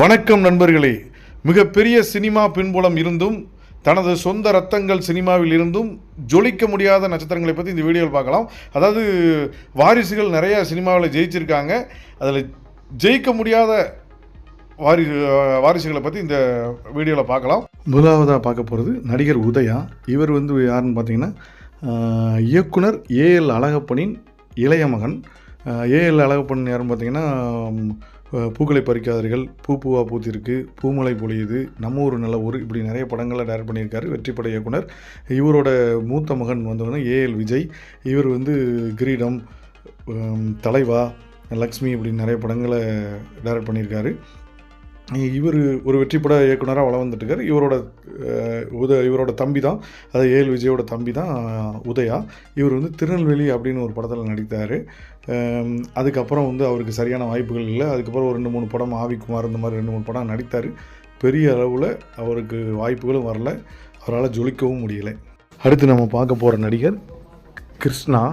வணக்கம் நண்பர்களே. மிகப்பெரிய சினிமா பின்புலம் இருந்தும் தனது சொந்த ரத்தங்கள் சினிமாவில் இருந்தும் ஜொலிக்க முடியாத நட்சத்திரங்களை பற்றி இந்த வீடியோவில் பார்க்கலாம். அதாவது வாரிசுகள் நிறையா சினிமாவில் ஜெயிச்சிருக்காங்க. அதில் ஜெயிக்க முடியாத வாரி வாரிசுகளை பற்றி இந்த வீடியோவில் பார்க்கலாம். முதலாவதாக பார்க்க போகிறது நடிகர் உதயா. இவர் வந்து யாருன்னு பார்த்தீங்கன்னா இயக்குனர் ஏஎல் அழகப்பனின் இளைய மகன். ஏஎல் அழகப்பன் யாருன்னு பார்த்தீங்கன்னா பூக்களை பறிக்காதீர்கள். பூ பூவா பூத்திருக்கு. பூமலை பொழியுது. நம்ம ஊர் நல்ல ஊர். இப்படி நிறைய படங்களை டேரக்ட் பண்ணியிருக்காரு வெற்றிப்பட இயக்குனர். இவரோட மூத்த மகன் வந்தவங்க ஏஎல் விஜய். இவர் வந்து கிரீடம் தலைவா லக்ஷ்மி இப்படி நிறைய படங்களை டைரக்ட் பண்ணியிருக்காரு. இவர் ஒரு வெற்றிப்பட இயக்குனராக வளம் வந்துட்டுருக்கார். இவரோட உத இவரோட தம்பி தான் அதாவது ஏஎல் விஜயோட தம்பி தான் உதயா. இவர் வந்து திருநெல்வேலி அப்படின்னு ஒரு படத்தில் நடித்தார். அதுக்கப்புறம் வந்து அவருக்கு சரியான வாய்ப்புகள் இல்லை. அதுக்கப்புறம் ஒரு ரெண்டு மூணு படம் ஆவிக்குமார் இந்த மாதிரி ரெண்டு மூணு படம் நடித்தார். பெரிய அளவில் அவருக்கு வாய்ப்புகளும் வரல. அவரால் ஜொலிக்கவும் முடியலை. அடுத்து நம்ம பார்க்க போகிற நடிகர் கிருஷ்ணா.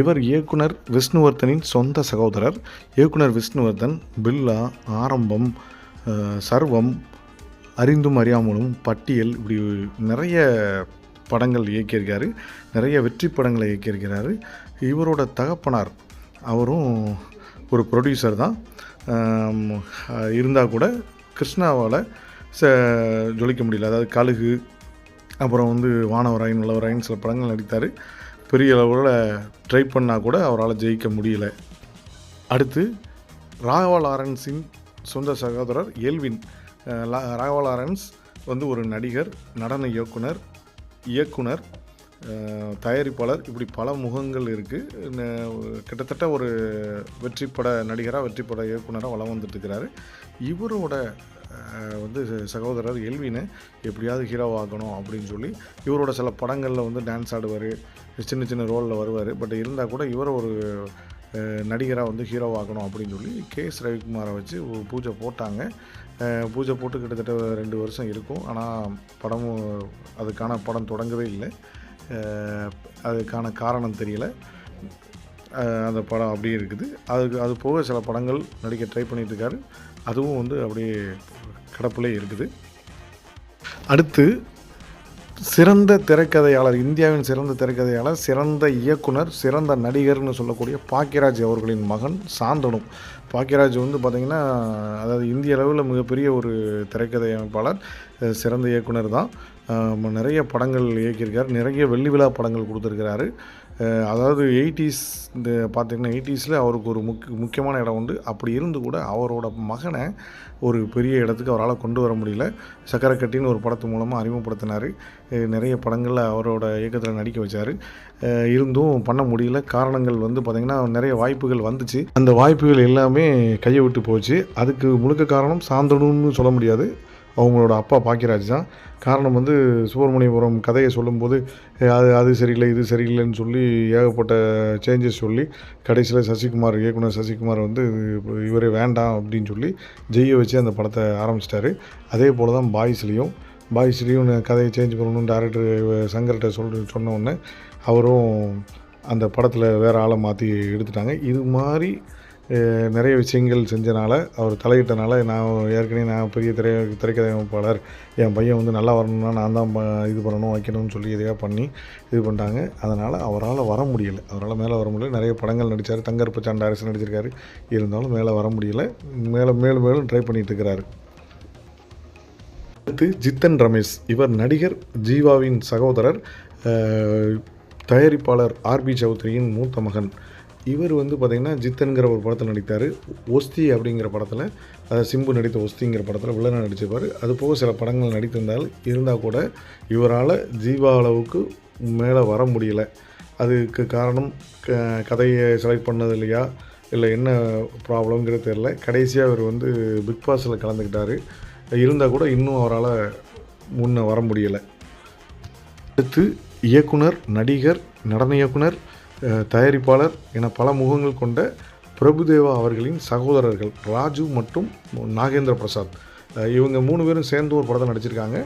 இவர் இயக்குனர் விஷ்ணுவர்தனின் சொந்த சகோதரர். இயக்குனர் விஷ்ணுவர்தன் பில்லா ஆரம்பம். சர்வம் அறிந்தும் அறியாமலும் பட்டியல் இப்படி நிறைய படங்கள் இயக்கியிருக்காரு. நிறைய வெற்றி படங்களை இயக்கியிருக்கிறாரு. இவரோட தகப்பனார் அவரும் ஒரு ப்ரொடியூசர் தான். இருந்தால் கூட கிருஷ்ணாவால் ச ஜொலிக்க முடியல. அதாவது கழுகு அப்புறம் வந்து வானவராயன் நல்லவராயன் சில படங்கள் நடித்தார். பெரிய அளவில் ட்ரை பண்ணால் கூட அவரால் ஜெயிக்க முடியல. அடுத்து ராகவா லாரன்ஸின் சொந்த சகோதரர் எல்வின் லா- ராகவா லாரன்ஸ் வந்து ஒரு நடிகர் நடன இயக்குனர் இயக்குனர் தயாரிப்பாளர். இப்படி பல முகங்கள் இருக்குது கிட்டத்தட்ட ஒரு வெற்றிப்பட நடிகராக வெற்றிப்பட இயக்குனராக வளம் வந்துட்டுருக்கிறாரு. இவரோட வந்து சகோதரர் எல்வினை எப்படியாவது ஹீரோ அப்படின்னு சொல்லி இவரோட சில படங்களில் வந்து டான்ஸ் ஆடுவார். சின்ன சின்ன ரோலில் வருவார். பட் இருந்தால் கூட இவரை ஒரு நடிகராக வந்து ஹீரோவாகணும் அப்படின்னு சொல்லி கே. எஸ் ரவிக்குமாரை வச்சு ஒரு பூஜை போட்டாங்க. பூஜை போட்டு கிட்டத்தட்ட ரெண்டு வருஷம் இருக்கும். ஆனால் படமும் அதுக்கான படம் தொடங்கவே இல்லை. அதுக்கான காரணம் தெரியல. அந்த படம் அப்படியே இருக்குது. அதுக்கு அது போக சில படங்கள் நடிக்க ட்ரை பண்ணிட்டு இருக்காரு. அதுவும் வந்து அப்படியே கிடப்பிலே இருக்குது. அடுத்து சிறந்த திரைக்கதையாளர் இந்தியாவின் சிறந்த திரைக்கதையாளர் சிறந்த இயக்குனர் சிறந்த நடிகர்னு சொல்லக்கூடிய பாக்கியராஜ் அவர்களின் மகன் சாந்தனும் பாக்கியராஜ் வந்து பார்த்திங்கன்னா அதாவது இந்திய அளவில் மிகப்பெரிய ஒரு திரைக்கதை அமைப்பாளர் சிறந்த இயக்குனர் தான். நிறைய படங்கள் இயக்கியிருக்கார். நிறைய வெள்ளி விழா படங்கள் கொடுத்துருக்கிறாரு. அதாவது எயிட்டிஸ் இந்த பார்த்திங்கன்னா எயிட்டிஸில் அவருக்கு ஒரு முக் முக்கியமான இடம் உண்டு. அப்படி இருந்து கூட அவரோட மகனை ஒரு பெரிய இடத்துக்கு அவரால் கொண்டு வர முடியல. சக்கரக்கட்டின்னு ஒரு படத்து மூலமாக அறிமுகப்படுத்தினார். நிறைய படங்களில் அவரோட இயக்கத்தில் நடிக்க வச்சார். இருந்தும் பண்ண முடியல. காரணங்கள் வந்து பார்த்திங்கன்னா நிறைய வாய்ப்புகள் வந்துச்சு. அந்த வாய்ப்புகள் எல்லாமே கையை விட்டு போச்சு. அதுக்கு முழுக்க காரணம் சாந்தனும்னு சொல்ல முடியாது. அவங்களோட அப்பா பாக்கியராஜ் தான். காரணம் வந்து சுப்பிரமணியபுரம் கதையை சொல்லும்போது அது அது சரியில்லை இது சரியில்லைன்னு சொல்லி ஏகப்பட்ட சேஞ்சஸ் சொல்லி கடைசியில் சசிகுமார் இயக்குனர் சசிகுமார் வந்து இவரே வேண்டாம் அப்படின்னு சொல்லி ஜெய்ய வச்சு அந்த படத்தை ஆரம்பிச்சிட்டாரு. அதே போல் தான் பாய்ஸ்லேயும். பாய்ஸ்லேயும் கதையை சேஞ்ச் பண்ணணும்னு டேரக்டர் சங்கர்கிட்ட சொல் சொன்ன அவரும் அந்த படத்தில் வேறு ஆளை மாற்றி எடுத்துட்டாங்க. இது மாதிரி நிறைய விஷயங்கள் செஞ்சனால அவர் தலையிட்டனால நான் ஏற்கனவே நான் பெரிய திரை திரைக்கதை அமைப்பாளர் என் பையன் வந்து நல்லா வரணும்னா நான் தான் இது பண்ணணும் வைக்கணும்னு சொல்லி எதையா பண்ணி இது பண்ணிட்டாங்க. அதனால் அவரால் வர முடியல. அவரால் மேலே வர முடியல. நிறைய படங்கள் நடித்தார் தங்கருப்பு சாண்டா அரசு நடிச்சிருக்காரு. இருந்தாலும் மேலே வர முடியல. மேலே மேலும் மேலும் ட்ரை பண்ணிட்டு இருக்கிறாரு. அடுத்து ஜித்தன் ரமேஷ். இவர் நடிகர் ஜீவாவின் சகோதரர் தயாரிப்பாளர் ஆர்பி சௌத்ரியின் மூத்த மகன். இவர் வந்து பார்த்திங்கன்னா ஜித்தன்கிற ஒரு படத்தில் நடித்தார். ஒஸ்தி அப்படிங்கிற படத்தில் அதை சிம்பு நடித்த ஒஸ்திங்கிற படத்தில் வில்லனாக நடிச்சிருப்பார். அது போக சில படங்கள் நடித்திருந்தால் இருந்தால் கூட இவரால் ஜீவா அளவுக்கு மேலே வர முடியல. அதுக்கு காரணம் க- கதையை செலக்ட் பண்ணது இல்லையா? இல்லை என்ன ப்ராப்ளம்ங்கிறது தெரில கடைசியாக அவர் வந்து பிக் பாஸில் கலந்துக்கிட்டார். இருந்தால் கூட இன்னும் அவரால் முன்னே வர முடியலை. அடுத்து இயக்குனர் நடிகர் நடன இயக்குனர் தயாரிப்பாளர் என பல முகங்கள் கொண்ட பிரபுதேவா அவர்களின் சகோதரர்கள் ராஜு மற்றும் நாகேந்திர பிரசாத். இவங்க மூணு பேரும் சேர்ந்து ஒரு படத்தை நடிச்சிருக்காங்க.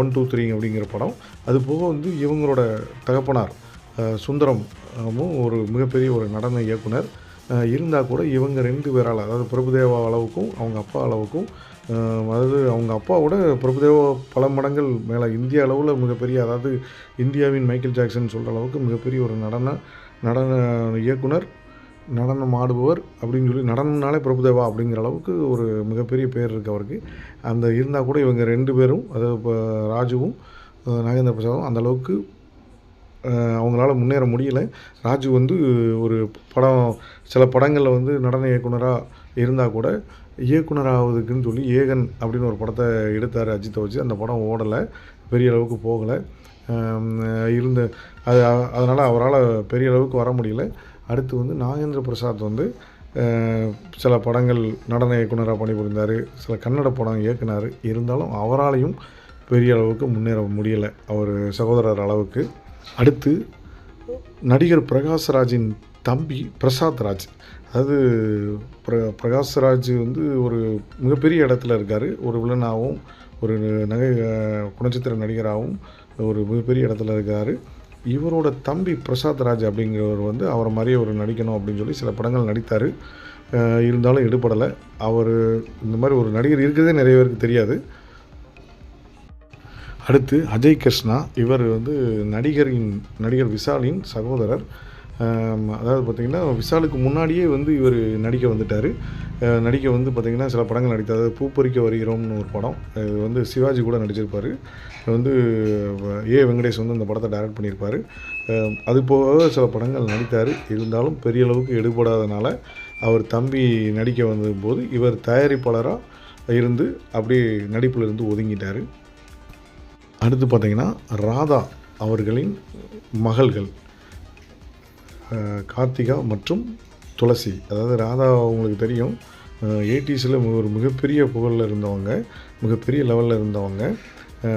ஒன் டூ த்ரீ அப்படிங்கிற படம். அது போக வந்து இவங்களோட தகப்பனார் சுந்தரமும் சுந்தரம் ஒரு மிகப்பெரிய ஒரு நடன இயக்குனர். இருந்தால் கூட இவங்க ரெண்டு பேரால் அதாவது பிரபுதேவா அளவுக்கும் அவங்க அப்பா அளவுக்கும் அதாவது அவங்க அப்பாவோட பிரபுதேவா பல மடங்கள் மேலே இந்திய அளவில் மிகப்பெரிய அதாவது இந்தியாவின் மைக்கேல் ஜாக்சன் சொல்கிற அளவுக்கு மிகப்பெரிய ஒரு நடன நடன இயக்குனர் நடனம் ஆடுபவர் அப்படின்னு சொல்லி நடனம்னாலே பிரபுதேவா அப்படிங்கிற அளவுக்கு ஒரு மிகப்பெரிய பேர் இருக்குது அவருக்கு. அந்த இருந்தால் கூட இவங்க ரெண்டு பேரும் அதாவது இப்போ ராஜுவும் நாகேந்திர பிரசாதும் அந்தளவுக்கு அவங்களால முன்னேற முடியல. ராஜு வந்து ஒரு படம் சில படங்களில் வந்து நடன இயக்குனராக இருந்தால் கூட இயக்குனர் ஆகுதுக்குன்னு சொல்லி ஏகன் அப்படின்னு ஒரு படத்தை எடுத்தார் அஜித்தை வச்சு. அந்த படம் ஓடலை பெரிய அளவுக்கு போகலை. இருந்த அது அதனால் அவரால் பெரிய அளவுக்கு வர முடியல. அடுத்து வந்து நாகேந்திர பிரசாத் வந்து சில படங்கள் நடன இயக்குனராக பணிபுரிந்தார் சில கன்னட படம் இயக்குனார். இருந்தாலும் அவராலையும் பெரிய அளவுக்கு முன்னேற முடியலை அவர் சகோதரர் அளவுக்கு. அடுத்து நடிகர் பிரகாஷ்ராஜின் தம்பி பிரசாத் ராஜ். அதாவது பிர பிரகாஷ்ராஜ் வந்து ஒரு மிகப்பெரிய இடத்துல இருக்கார். ஒரு வில்லனாகவும் ஒரு நகை குணச்சித்திர நடிகராகவும் ஒரு மிகப்பெரிய இடத்துல இருக்கார். இவரோட தம்பி பிரசாத் ராஜ் அப்படிங்கிறவர் வந்து அவரை மாதிரியே ஒரு நடிக்கணும் அப்படின்னு சொல்லி சில படங்கள் நடித்தார். இருந்தாலும் எடுபடலை. அவர் இந்த மாதிரி ஒரு நடிகர் இருக்கிறதே நிறைய பேருக்கு தெரியாது. அடுத்து அஜய் கிருஷ்ணா. இவர் வந்து நடிகரின் நடிகர் விஷாலின் சகோதரர். அதாவது பார்த்திங்கன்னா விஷாலுக்கு முன்னாடியே வந்து இவர் நடிக்க வந்துட்டார். நடிக்க வந்து பார்த்திங்கன்னா சில படங்கள் நடித்தார். அதாவது பூப்பறிக்க வருகிறோம்னு ஒரு படம். இது வந்து சிவாஜி கூட நடிச்சிருப்பார். வந்து ஏ. வெங்கடேஷ் வந்து அந்த படத்தை டைரக்ட் பண்ணியிருப்பார். அது போக சில படங்கள் நடித்தார். இருந்தாலும் பெரிய அளவுக்கு எடுபடாதனால அவர் தம்பி நடிக்க வந்தபோது இவர் தயாரிப்பாளராக இருந்து அப்படியே நடிப்பில் இருந்து ஒதுங்கிட்டார். அடுத்து பார்த்திங்கன்னா ராதா அவர்களின் மகள்கள். கார்த்திகா மற்றும் துளசி. அதாவது ராதா அவங்களுக்கு தெரியும். எயிட்டிஸில் ஒரு மிகப்பெரிய புகழில் இருந்தவங்க மிகப்பெரிய லெவலில் இருந்தவங்க.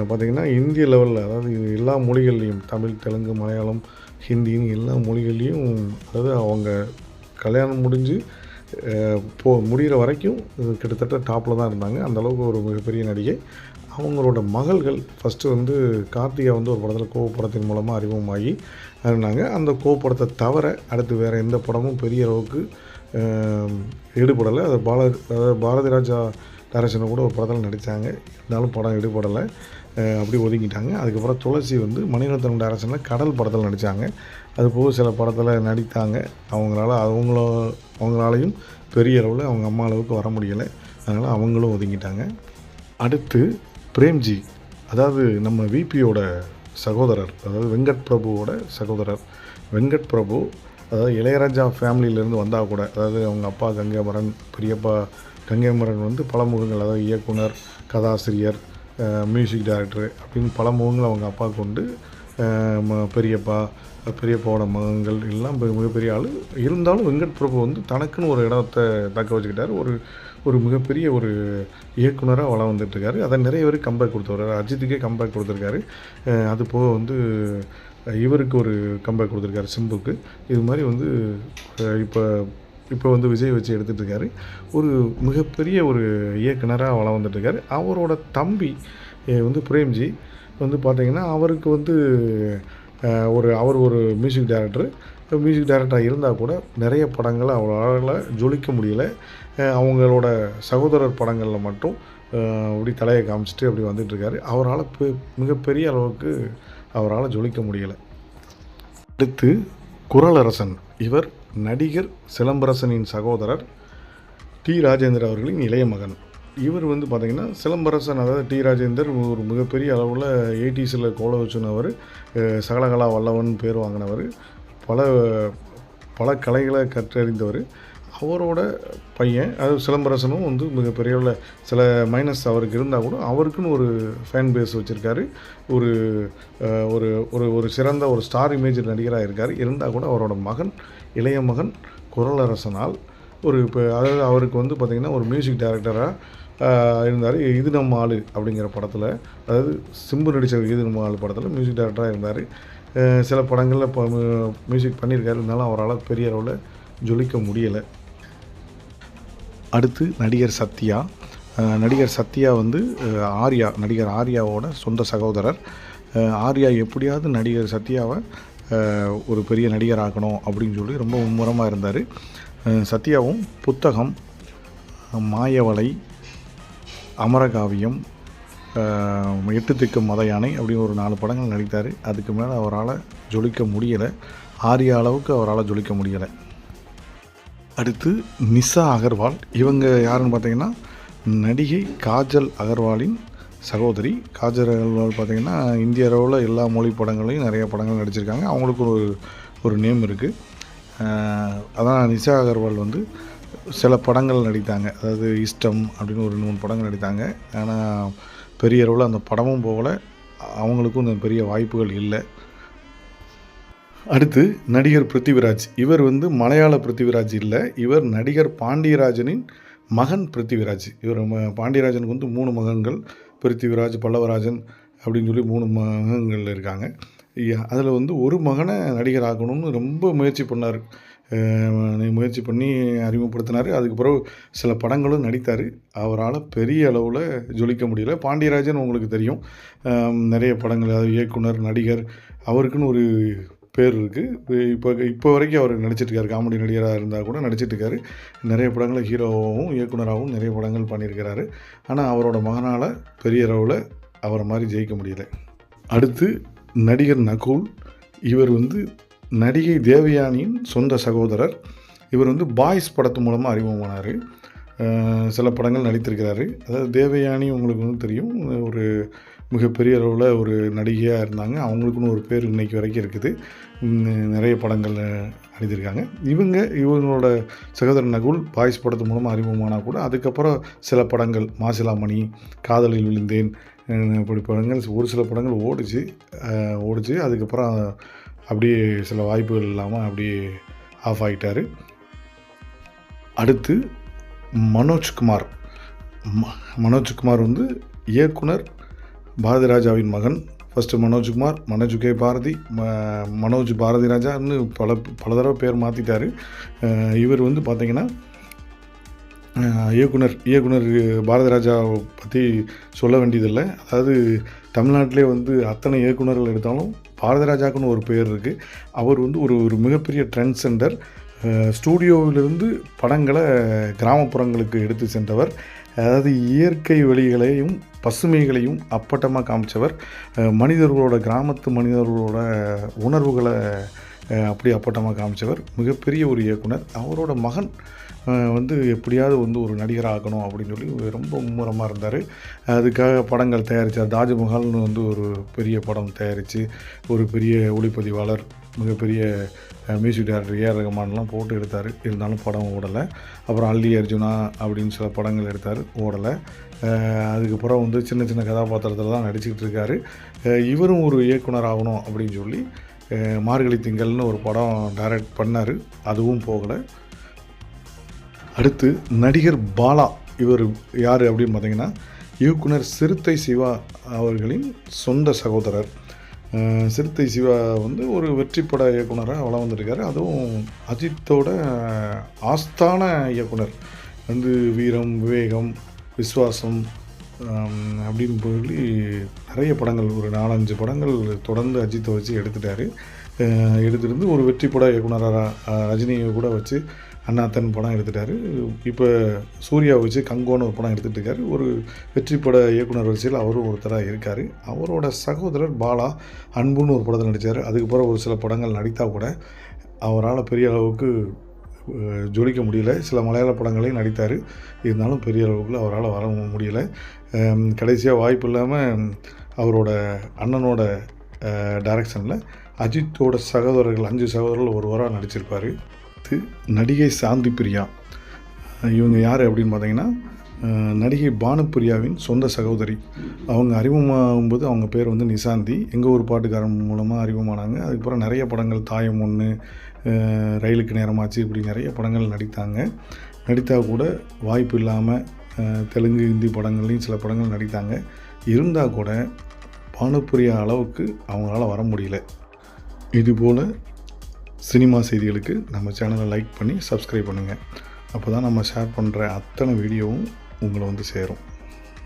பார்த்திங்கன்னா இந்திய லெவலில் அதாவது எல்லா மொழிகள்லேயும் தமிழ் தெலுங்கு மலையாளம் ஹிந்தின்னு எல்லா மொழிகள்லேயும் அதாவது அவங்க கல்யாணம் முடிஞ்சு போ முடிகிற வரைக்கும் கிட்டத்தட்ட டாப்பில் தான் இருந்தாங்க. அந்தளவுக்கு ஒரு மிகப்பெரிய நடிகை. அவங்களோட மகள்கள் ஃபஸ்ட்டு வந்து கார்த்திகா வந்து ஒரு படத்தில் கோவப்படத்தின் மூலமாக அறிமுகமாகி இருந்தாங்க அந்த கோவப்படத்தை தவிர அடுத்து வேறு எந்த படமும் பெரிய அளவுக்கு ஈடுபடலை. அது பால அதாவது பாரதி ராஜா டைரக்ஷனில் கூட ஒரு படத்தில் நடித்தாங்க இருந்தாலும் படம் ஈடுபடலை. அப்படி ஒதுங்கிட்டாங்க அதுக்கப்புறம் துளசி வந்து மணிரத்னம் டைரக்ஷனில் கடல் படத்தில் நடித்தாங்க அது போக சில படத்தில் நடித்தாங்க. அவங்களால அவங்கள அவங்களாலையும் பெரிய அளவில் அவங்க அம்மா அளவுக்கு வர முடியலை. அதனால் அவங்களும் ஒதுங்கிட்டாங்க அடுத்து பிரேம்ஜி அதாவது நம்ம விபியோட சகோதரர் அதாவது வெங்கட் பிரபுவோட சகோதரர். வெங்கட் பிரபு அதாவது இளையராஜா ஃபேமிலியிலேருந்து வந்தால் கூட அதாவது அவங்க அப்பா கங்கைமரன் பெரியப்பா கங்கைமரன் வந்து பல முகங்கள் அதாவது இயக்குனர் கதாசிரியர் மியூசிக் டைரக்டர் அப்படின்னு பல முகங்கள் அவங்க அப்பா கொண்டு ம- பெரியப்பா பெரியப்பாவோட மகங்கள் எல்லாம் பெ- மிகப்பெரிய ஆள். இருந்தாலும் வெங்கட் பிரபு வந்து தனக்குன்னு ஒரு இடத்த தக்க வச்சுக்கிட்டார். ஒரு ஒரு மிகப்பெரிய ஒரு இயக்குனராக வளம் வந்துட்டுருக்காரு. அதை நிறைய பேர் கம்பேக் கொடுத்துருக்காரு. அஜித்துக்கே கம்பேக் கொடுத்துருக்காரு. அது போக வந்து இவருக்கு ஒரு கம்பேக் கொடுத்துருக்காரு சிம்புக்கு. இது மாதிரி வந்து இப்போ இப்போ வந்து விஜய் வச்சு எடுத்துட்டுருக்காரு. ஒரு மிகப்பெரிய ஒரு இயக்குனராக வளம் வந்துட்டுருக்காரு. அவரோட தம்பி வந்து பிரேம்ஜி வந்து பார்த்தீங்கன்னா அவருக்கு வந்து ஒரு அவர் ஒரு மியூசிக் டைரக்டர் மியூசிக் டைரக்டராக இருந்தால் கூட நிறைய படங்களை அவரால் ஜொலிக்க முடியல. அவங்களோட சகோதரர் படங்களில் மட்டும் அப்படி தலையை காமிச்சிட்டு அப்படி வந்துட்டுருக்காரு அவரால் பெ மிகப்பெரிய அளவுக்கு அவரால் ஜொலிக்க முடியலை. அடுத்து குரலரசன். இவர் நடிகர் சிலம்பரசனின் சகோதரர் டி. ராஜேந்தர் அவர்களின் இளைய மகன். இவர் வந்து பார்த்திங்கன்னா சிலம்பரசன் அதாவது டி. ராஜேந்தர் ஒரு மிகப்பெரிய அளவில் எயிட்டிஸில் கோல வச்சுனவர் சகலகலா வல்லவன் பேர் வாங்கினவர். பல பல கலைகளை கற்றறிந்தவர். அவரோட பையன் அது சிலம்பரசனும் வந்து மிகப்பெரிய அளவுல சில மைனஸ் அவருக்கு இருந்தால் கூட அவருக்குன்னு ஒரு ஃபேன் பேஸ் வச்சுருக்காரு. ஒரு ஒரு ஒரு ஒரு சிறந்த ஒரு ஸ்டார் இமேஜ் நடிகராக இருக்கார். இருந்தால் கூட அவரோட மகன் இளைய மகன் குரலரசனால் ஒரு இப்போ அதாவது அவருக்கு வந்து பார்த்திங்கன்னா ஒரு மியூசிக் டைரக்டராக இருந்தார் இது நம்ம ஆள் அப்படிங்கிற படத்தில் அதாவது சிம்பு நடித்த இது நம்ம ஆள் படத்தில் மியூசிக் டைரக்டராக இருந்தார். சில படங்களில் இப்போ மியூசிக் பண்ணியிருக்காரு இருந்தாலும் அவரால் பெரிய அளவில் ஜொலிக்க முடியலை. அடுத்து நடிகர் சத்யா. நடிகர் சத்யா வந்து ஆர்யா நடிகர் ஆர்யாவோட சொந்த சகோதரர். ஆர்யா எப்படியாவது நடிகர் சத்யாவை ஒரு பெரிய நடிகர் ஆக்கணும் அப்படின்னு சொல்லி ரொம்ப மும்முரமாக இருந்தார். சத்யாவும் புத்தகம் மாயவலை அமரகாவியம் எட்டு திக்கு மத யானை அப்படின்னு ஒரு நாலு படங்கள் நடித்தார். அதுக்கு மேலே அவரால் ஜொலிக்க முடியலை. ஆரிய அளவுக்கு அவரால் ஜொலிக்க முடியலை. அடுத்து நிசா அகர்வால். இவங்க யாருன்னு பார்த்தீங்கன்னா நடிகை காஜல் அகர்வாலின் சகோதரி. காஜல் அகர்வால் பார்த்திங்கன்னா இந்திய அளவில் எல்லா மொழி படங்களையும் நிறைய படங்கள் நடிச்சிருக்காங்க. அவங்களுக்கு ஒரு ஒரு நேம் இருக்குது அதான் நிசா அகர்வால் வந்து சில படங்கள் நடித்தாங்க. அதாவது இஷ்டம் அப்படின்னு ஒரு மூணு படங்கள் நடித்தாங்க. ஆனால் பெரிய அளவில் அந்த படமும் போகல. அவங்களுக்கும் இந்த பெரிய வாய்ப்புகள் இல்லை. அடுத்து நடிகர் பிருத்திவிராஜ். இவர் வந்து மலையாள பிருத்திவிராஜ் இல்லை. இவர் நடிகர் பாண்டியராஜனின் மகன் பிருத்திவிராஜ். இவர் ம- பாண்டியராஜனுக்கு வந்து மூணு மகன்கள். பிருத்திவிராஜ் பல்லவராஜன் அப்படின்னு சொல்லி மூணு மகன்கள் இருக்காங்க. அதில் வந்து ஒரு மகனை நடிகர் ஆகணும்னு ரொம்ப முயற்சி பண்ணார். முயற்சி பண்ணி அறிமுகப்படுத்தினார். அதுக்கு பிறகு சில படங்களும் நடித்தார். அவரால் பெரிய அளவில் ஜொலிக்க முடியல. பாண்டியராஜன் உங்களுக்கு தெரியும். நிறைய படங்கள் அதாவது இயக்குனர் நடிகர் அவருக்குன்னு ஒரு பேர் இருக்குது இப்போ இப்போ வரைக்கும் அவர் நடிச்சிட்ருக்காரு காமெடி நடிகராக இருந்தால் கூட நடிச்சிட்ருக்காரு நிறைய படங்களில் ஹீரோவாகவும் இயக்குனராகவும் நிறைய படங்கள் பண்ணியிருக்கிறாரு. ஆனால் அவரோட மகனால் பெரிய அளவில் அவரை மாதிரி ஜெயிக்க முடியல. அடுத்து நடிகர் நகுல். இவர் வந்து நடிகை தேவயானியின் சொந்த சகோதரர். இவர் வந்து பாய்ஸ் படத்து மூலமாக அறிமுகமானார் சில படங்கள் நடித்திருக்கிறாரு. அதாவது தேவயானி உங்களுக்கு வந்து தெரியும். ஒரு மிகப்பெரிய அளவில் ஒரு நடிகையாக இருந்தாங்க. அவங்களுக்குன்னு ஒரு பேர் இன்னைக்கு வரைக்கும் இருக்குது. நிறைய படங்கள் நடித்திருக்காங்க. இவங்க இவங்களோட சகோதர நகுல் பாய்ஸ் படத்து மூலமாக அறிமுகமானால் கூட அதுக்கப்புறம் சில படங்கள் மாசிலாமணி காதலில் விழுந்தேன் இப்படி படங்கள் ஒரு சில படங்கள் ஓடிச்சு. ஓடிச்சு. அதுக்கப்புறம் அப்படியே சில வாய்ப்புகள் இல்லாமல் அப்படியே ஆஃப் ஆகிட்டார் அடுத்து மனோஜ்குமார் ம- மனோஜ்குமார் வந்து இயக்குனர் பாரதி ராஜாவின் மகன் ஃபஸ்ட்டு மனோஜ்குமார் மனோஜ் கே பாரதி ம- மனோஜ் பாரதி ராஜான்னு பல பல தடவை பேர் மாற்றிட்டார் இவர் வந்து பார்த்திங்கன்னா இயக்குனர் இயக்குனர் பாரதி ராஜாவை பற்றி சொல்ல வேண்டியதில்லை. அதாவது தமிழ்நாட்டிலே வந்து அத்தனை இயக்குனர்கள் எடுத்தாலும் பாரதராஜாக்குன்னு ஒரு பேர் இருக்குது அவர் வந்து ஒரு ஒரு மிகப்பெரிய ட்ரெண்ட் சென்டர் ஸ்டூடியோவிலிருந்து படங்களை கிராமப்புறங்களுக்கு எடுத்து சென்றவர். அதாவது இயற்கை வழிகளையும் பசுமைகளையும் அப்பட்டமாக காமிச்சவர். மனிதர்களோட கிராமத்து மனிதர்களோட உணர்வுகளை அப்படி அப்பட்டமாக காமிச்சவர். மிகப்பெரிய ஒரு இயக்குனர். அவரோட மகன் வந்து எப்படியாவது வந்து ஒரு நடிகர் ஆகணும் அப்படின்னு சொல்லி ரொம்ப மும்முரமாக இருந்தார். அதுக்காக படங்கள் தயாரித்தார் தாஜ்மஹால்னு வந்து ஒரு பெரிய படம் தயாரித்து ஒரு பெரிய ஒளிப்பதிவாளர் மிகப்பெரிய மியூசிக் டைரக்டர் ஏஆர் ரஹ்மான்லாம் போட்டு எடுத்தார். இருந்தாலும் படம் ஓடலை. அப்புறம் அல்லி அர்ஜுனா அப்படின்னு சில படங்கள் எடுத்தார் ஓடலை. அதுக்கப்புறம் வந்து சின்ன சின்ன கதாபாத்திரத்தில் தான் நடிச்சுக்கிட்டு இருக்காரு. இவரும் ஒரு இயக்குனர் ஆகணும் அப்படின்னு சொல்லி மார்கழி திங்கள்னு ஒரு படம் டைரக்ட் பண்ணார். அதுவும் போகலை. அடுத்து நடிகர் பாலா இவர் யார் அப்படின்னு பார்த்தீங்கன்னா இயக்குனர் சிறுத்தை சிவா அவர்களின் சொந்த சகோதரர். சிறுத்தை சிவா வந்து ஒரு வெற்றிப்பட இயக்குனராக வளம் வந்திருக்காரு. அதுவும் அஜித்தோட ஆஸ்தான இயக்குனர். வந்து வீரம் விவேகம் விஸ்வாசம் அப்படின்னு சொல்லி நிறைய படங்கள் ஒரு நாலஞ்சு படங்கள் தொடர்ந்து அஜித்தை வச்சு எடுத்துட்டார். எடுத்துருந்து எடுத்திருந்து ஒரு வெற்றி பட இயக்குனராக ரஜினியை கூட வச்சு அண்ணாத்தன் படம் எடுத்துட்டாரு. இப்போ சூர்யா வச்சு கங்கோன்னு ஒரு படம் எடுத்துகிட்டு இருக்காரு. ஒரு வெற்றி பட இயக்குனர் வரிசையில் அவரும் ஒருத்தராக இருக்கார். அவரோட சகோதரர் பாலா அன்புன்னு ஒரு படத்தில் நடித்தார் அதுக்கப்புறம் ஒரு சில படங்கள் நடித்தா கூட அவரால் பெரிய அளவுக்கு ஜொலிக்க முடியல. சில மலையாள படங்களையும் நடித்தார். இருந்தாலும் பெரிய அளவுக்கு அவரால் வர முடியல. கடைசியாக வாய்ப்பு இல்லாமல் அவரோட அண்ணனோட டைரக்ஷனில் அஜித்தோட சகோதரர்கள் அஞ்சு சகோதரர்கள் ஒருவராக நடிச்சிருப்பார். அடுத்து நடிகை சாந்தி பிரியா. இவங்க யார் அப்படின்னு பார்த்தீங்கன்னா நடிகை பானுப்பிரியாவின் சொந்த சகோதரி. அவங்க அறிமுகமாகும்போது அவங்க பேர் வந்து நிசாந்தி. எங்கள் ஊர் பாட்டுக்காரன் மூலமாக அறிமுகமானாங்க. அதுக்கப்புறம் நிறைய படங்கள் தாயம் ஒன்று ரயிலுக்கு நேரமாச்சு இப்படி நிறைய படங்கள் நடித்தாங்க. நடித்தா கூட வாய்ப்பு இல்லாமல் தெலுங்கு ஹிந்தி படங்கள்லையும் சில படங்கள் நடித்தாங்க. இருந்தால் கூட பானுப்பிரியா அளவுக்கு அவங்களால வர முடியல. இதுபோல் சினிமா செய்திகளுக்கு நம்ம சேனலை லைக் பண்ணி சப்ஸ்கிரைப் பண்ணுங்கள் அப்போ தான் நம்ம ஷேர் பண்ணுற அத்தனை வீடியோவும் உங்களை வந்து சேரும்.